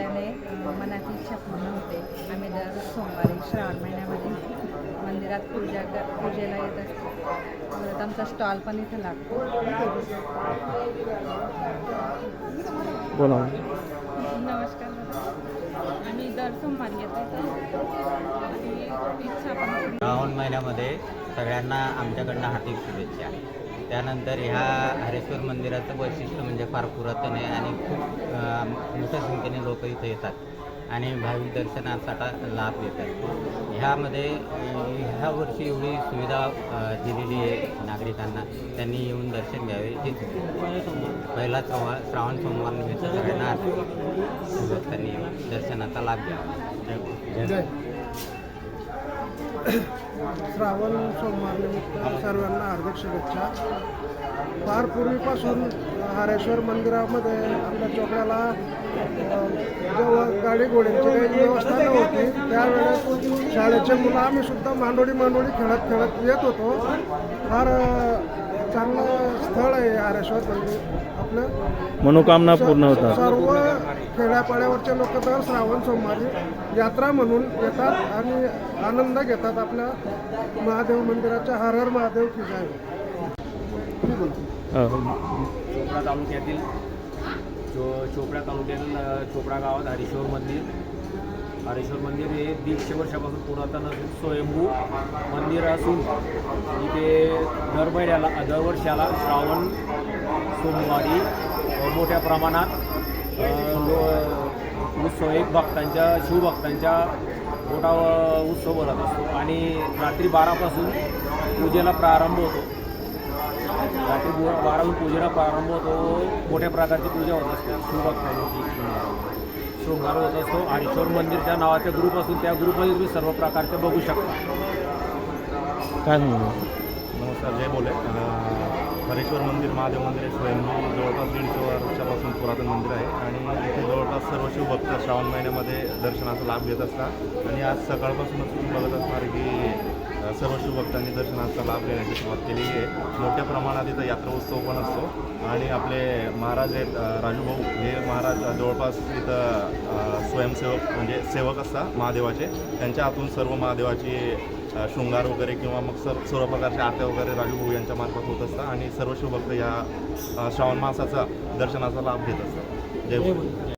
आल्याने मनाची इच्छा पूर्ण होते. आम्ही दर सोमवारी श्रावण महिन्यामध्ये मंदिरात पूजा क पूजेला येत असतो. परत आमचा स्टॉल पण इथं लागतो. बोला. नमस्कार दादा. आम्ही दर सोमवारी येतो इथं. आणि इच्छा पण पूर्ण श्रावण महिन्यामध्ये सगळ्यांना आमच्याकडनं हार्दिक शुभेच्छा. त्यानंतर ह्या हरेश्वर मंदिराचं वैशिष्ट्य म्हणजे फार पुरातन आहे आणि खूप मोठ्या संख्येने लोक इथं येतात आणि भाविक दर्शनासाठी लाभ देतात. ह्यामध्ये ह्या वर्षी एवढी सुविधा दिलेली आहे नागरिकांना. त्यांनी येऊन दर्शन घ्यावे. हीच पहिला श्रावण श्रावण सोमवार निमित्त सगळ्यांना हार्दिक दर्शनाचा लाभ घ्यावा. श्रावण सोमवारनिमित्त सर्वांना हार्दिक शुभेच्छा. फार पूर्वीपासून हारेश्वर मंदिरामध्ये आपल्या चोपड्याला जेव्हा गाडी घोड्यांची काही व्यवस्था नव्हती त्यावेळेस शाळेचे मुलं आम्ही सुद्धा मांडोळी मांडोळी खेळत खेळत येत होतो. फार चांगलं स्थळ आहे हारेश्वर मंदिर. आपलं मनोकामना पूर्ण होतात. सर्व खेड्यापाड्यावरचे लोक तर श्रावण सोमवारी यात्रा म्हणून येतात आणि आनंद घेतात आपल्या महादेव मंदिराच्या हर हर महादेव की जय मी बोलतो चोपडा तालुक्यातील चो चोपडा तालुक्यातील चोपडा गावात हरीश्वर मंदिर हरेश्वर मंदिर हे दीडशे वर्षापासून पुरातन असून स्वयंभू मंदिर असून इथे दर महिन्याला दरवर्षाला श्रावण सोमवारी मोठ्या प्रमाणात लो- उत्सव एक भक्तांच्या शिवभक्तांच्या मोठा उत्सव भरत असतो. आणि रात्री बारापासून पूजेला प्रारंभ होतो. रात्री बारापासून पूजेला प्रारंभ होतो. मोठ्या प्रकारची पूजा होत असते. शिवभक्तांची शृंगार होत असतो हरीश्वर मंदिरच्या नावाचा ग्रुप असून त्या ग्रुपमध्ये तुम्ही सर्व प्रकारचे बघू शकता. काय नमस्कार जय बोले. हरेश्वर मंदिर महादेव मंदिर हे स्वयंभू जवळपास दीडशे वर्षापासून पुरातन मंदिर आहे. आणि इथे जवळपास सर्व शिवभक्त श्रावण महिन्यामध्ये दर्शनाचा लाभ घेत असतात. आणि आज सकाळपासूनच तुम्ही बघत असणार की सर्व शिवभक्तांनी दर्शनाचा लाभ घेण्याची सुरुवात केलेली आहे. मोठ्या प्रमाणात इथं यात्रा उत्सव पण असतो. आणि आपले महाराज आहेत राजूभाऊ. हे महाराज जवळपास इथं स्वयंसेवक म्हणजे सेवक असतात महादेवाचे. त्यांच्या हातून सर्व महादेवाची शृंगार वगैरे किंवा मग सर्व सर्व प्रकारच्या आरत्या वगैरे राजूभाऊ यांच्या मार्फत होत असतात. आणि सर्व शिवभक्त या श्रावण मासाचा दर्शनाचा लाभ घेत असतात. जय